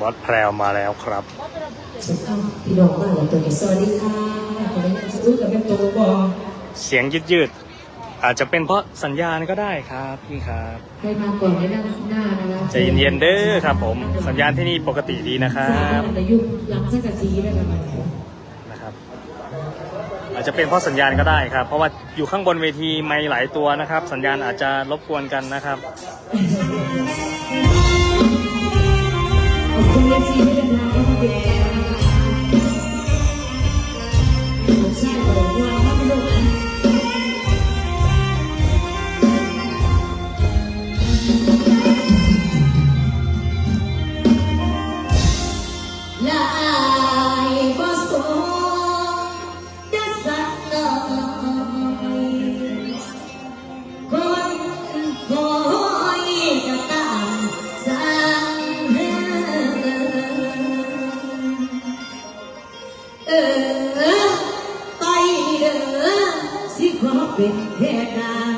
บอสแพรวมาแล้วครับพี่น้องมาแล้วตัวนี้สวัสดีค่ะขออนุญาตซื้อกับเป็นตัวบอเสียงยืดยืดๆอาจจะเป็นเพราะสัญญาณก็ได้ครับพี่ครับให้มาก่อนในหน้าหน้านะคะใจเย็นๆเด้อครับ ผมสัญญาณที่นี่ปกติดีนะครัสาบมแต่ยุคหลังสักกะซีได้ประมาณนะครับ อาจจะเป็นเพราะสัญญาณก็ได้ครับ เพราะว่าอยู่ข้างบนเวทีไม่หลายตัวนะครับ สัญญาณอาจจะรบกวนกันนะครับ ขอบคุณ สิขอเป็นแค่นาง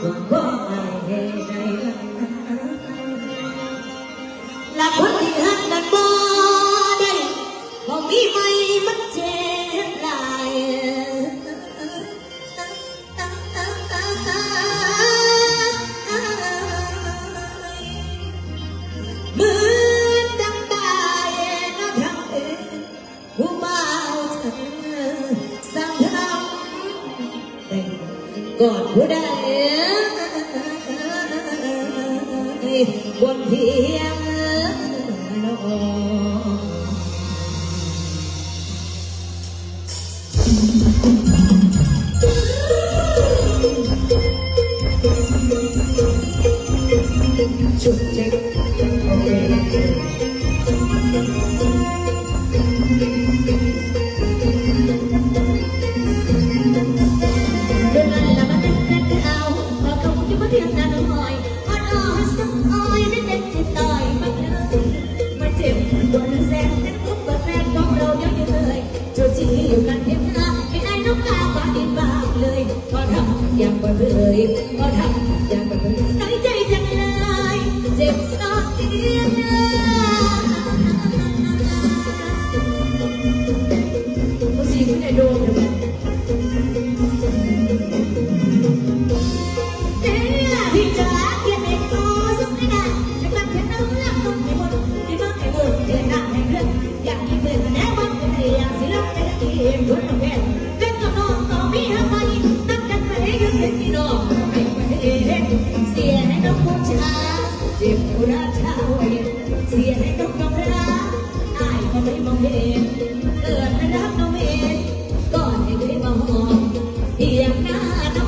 คนก็อายให้ได้หลักคนที่หักนั้นบ่ได้บ่มีไม่มันเจ็บหลายมือ บนเทียงนอนชุดเช็ค ย่างบ่เลยพอทำอย่างบ่เลยน้อยใจจังเลยเจ็บตอนเดียวนะผู้ซีไม่ได้โดน เจ็บผู้รักชาวเสียให้น้องน้องรักอายก็ไม่มองเห็นเกิดมารักน้องเองก่อนให้ได้มาหองเพียงหน้าน้อง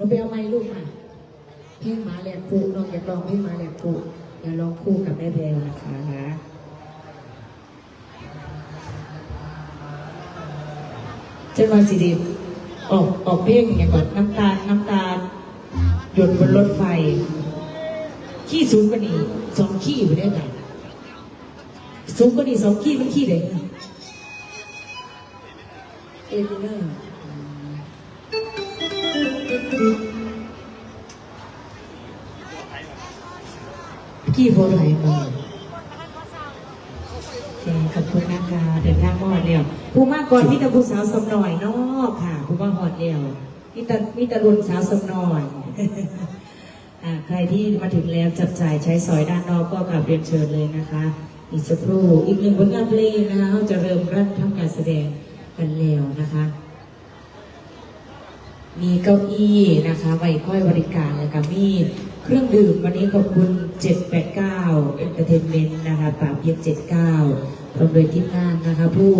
เราไปเอาไม้ลูกมาเพลงหมาแหลกปูน้องอยากลองเพลงหมาแหลกปูอย่าลองคู่กับแม่แพรวนะคะเจ้ามาสิเดีออกออกเพลงอย่างก่อนน้ำตาลน้ำตาลหยดบนรถไฟ ขี้สูงกว่านี้สองขี้อยู่ได้ไงสูงกว่านี้สองขี้มันขี้ไหนเอเลเนอร์ ขขี้โพไหลมาขอบคุณนะคะเดินทางมาหอดเดียวผู้มากก่อนมิตรผู้สาวสมหน่อยนอกค่ะผู้มาหอดเดียวมิตรมิตรรุนสาวสมหน่อยใครที่มาถึงแล้วจับจ่ายใช้สอยด้านนอกก็กลับเรียนเชิญเลยนะคะ อีกสักครู่อีกหนึ่งผลงานเพลงนะคะเขาจะเริ่มริ่มทำการแสดงกันแล้วนะคะ มีเก้าอี้นะคะไว้ค่อยบริการแล้วก็มีเครื่องดื่มวันนี้ขอบคุณ 789 Entertainment นะคะป่าเพียง79พร้อมโดยทีมงานนะคะ ผู้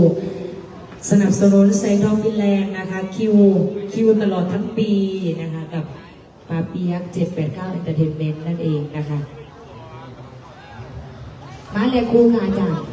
สนับสนุนไซทองฟินแลนด์นะคะ คิวคิวตลอดทั้งปีนะคะกับป่าเปียก 789 Entertainment นั่นเองนะคะมาเลยครูค่ะอาจารย์